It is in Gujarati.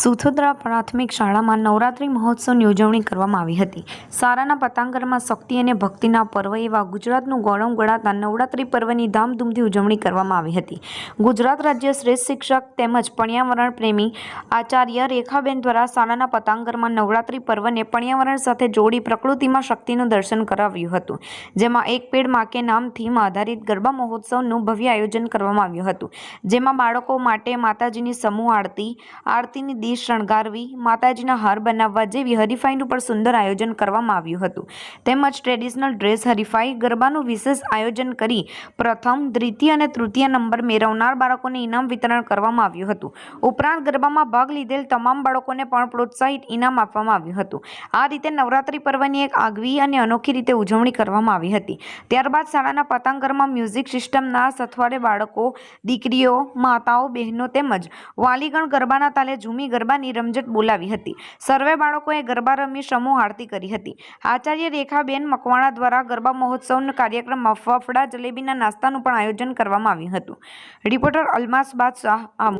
સુથોદરા પ્રાથમિક શાળામાં નવરાત્રિ મહોત્સવની ઉજવણી કરવામાં આવી હતી. શાળાના પતાંગરમાં શક્તિ અને ભક્તિના પર્વ એવા ગુજરાતનું ગૌરવ ગણાતા નવરાત્રિ પર્વની ધામધૂમથી ઉજવણી કરવામાં આવી હતી. ગુજરાત રાજ્ય શ્રેષ્ઠ શિક્ષક તેમજ પર્યાવરણ પ્રેમી આચાર્ય રેખાબેન દ્વારા શાળાના પતાંગરમાં નવરાત્રિ પર્વને પર્યાવરણ સાથે જોડી પ્રકૃતિમાં શક્તિનું દર્શન કરાવ્યું હતું, જેમાં એક પેડમાં કે નામ થીમ આધારિત ગરબા મહોત્સવનું ભવ્ય આયોજન કરવામાં આવ્યું હતું, જેમાં બાળકો માટે માતાજીની સમૂહ આરતી, આરતીની દીશ શણગારવી, માતાજીના હાર બનાવવા જેવી હરીફાઈનું પણ સુંદર આયોજન કરવામાં આવ્યું હતું. તેમજ ટ્રેડિશનલ ડ્રેસ હરીફાઈ ગરબાનું વિશેષ આયોજન કરી પ્રથમ, દ્વિતીય અને તૃતીય નંબર મેળવનાર બાળકોને ઇનામ વિતરણ કરવામાં આવ્યું હતું. ઉપરાંત ગરબામાં ભાગ લીધેલ તમામ બાળકોને પણ પ્રોત્સાહિત ઇનામ આપવામાં આવ્યું હતું. આ રીતે નવરાત્રિ પર્વની એક આગવી અને અનોખી રીતે ઉજવણી કરવામાં આવી હતી. ત્યારબાદ શાળાના પતંગરમાં મ્યુઝિક સિસ્ટમના સથવારે બાળકો, દીકરીઓ, માતાઓ, બહેનો તેમજ વાલીગણ ગરબાના તાલે ઝૂમી ગરબાની રમઝટ બોલાવી હતી. સર્વે બાળકોએ ગરબા રમી સમૂહ આરતી કરી હતી. આચાર્ય રેખાબેન મકવાણા દ્વારા ગરબા મહોત્સવનો કાર્યક્રમમાં ફફડા જલેબીના નાસ્તાનું પણ આયોજન કરવામાં આવ્યું હતું. રિપોર્ટર અલમાસ બાદશાહ આમ.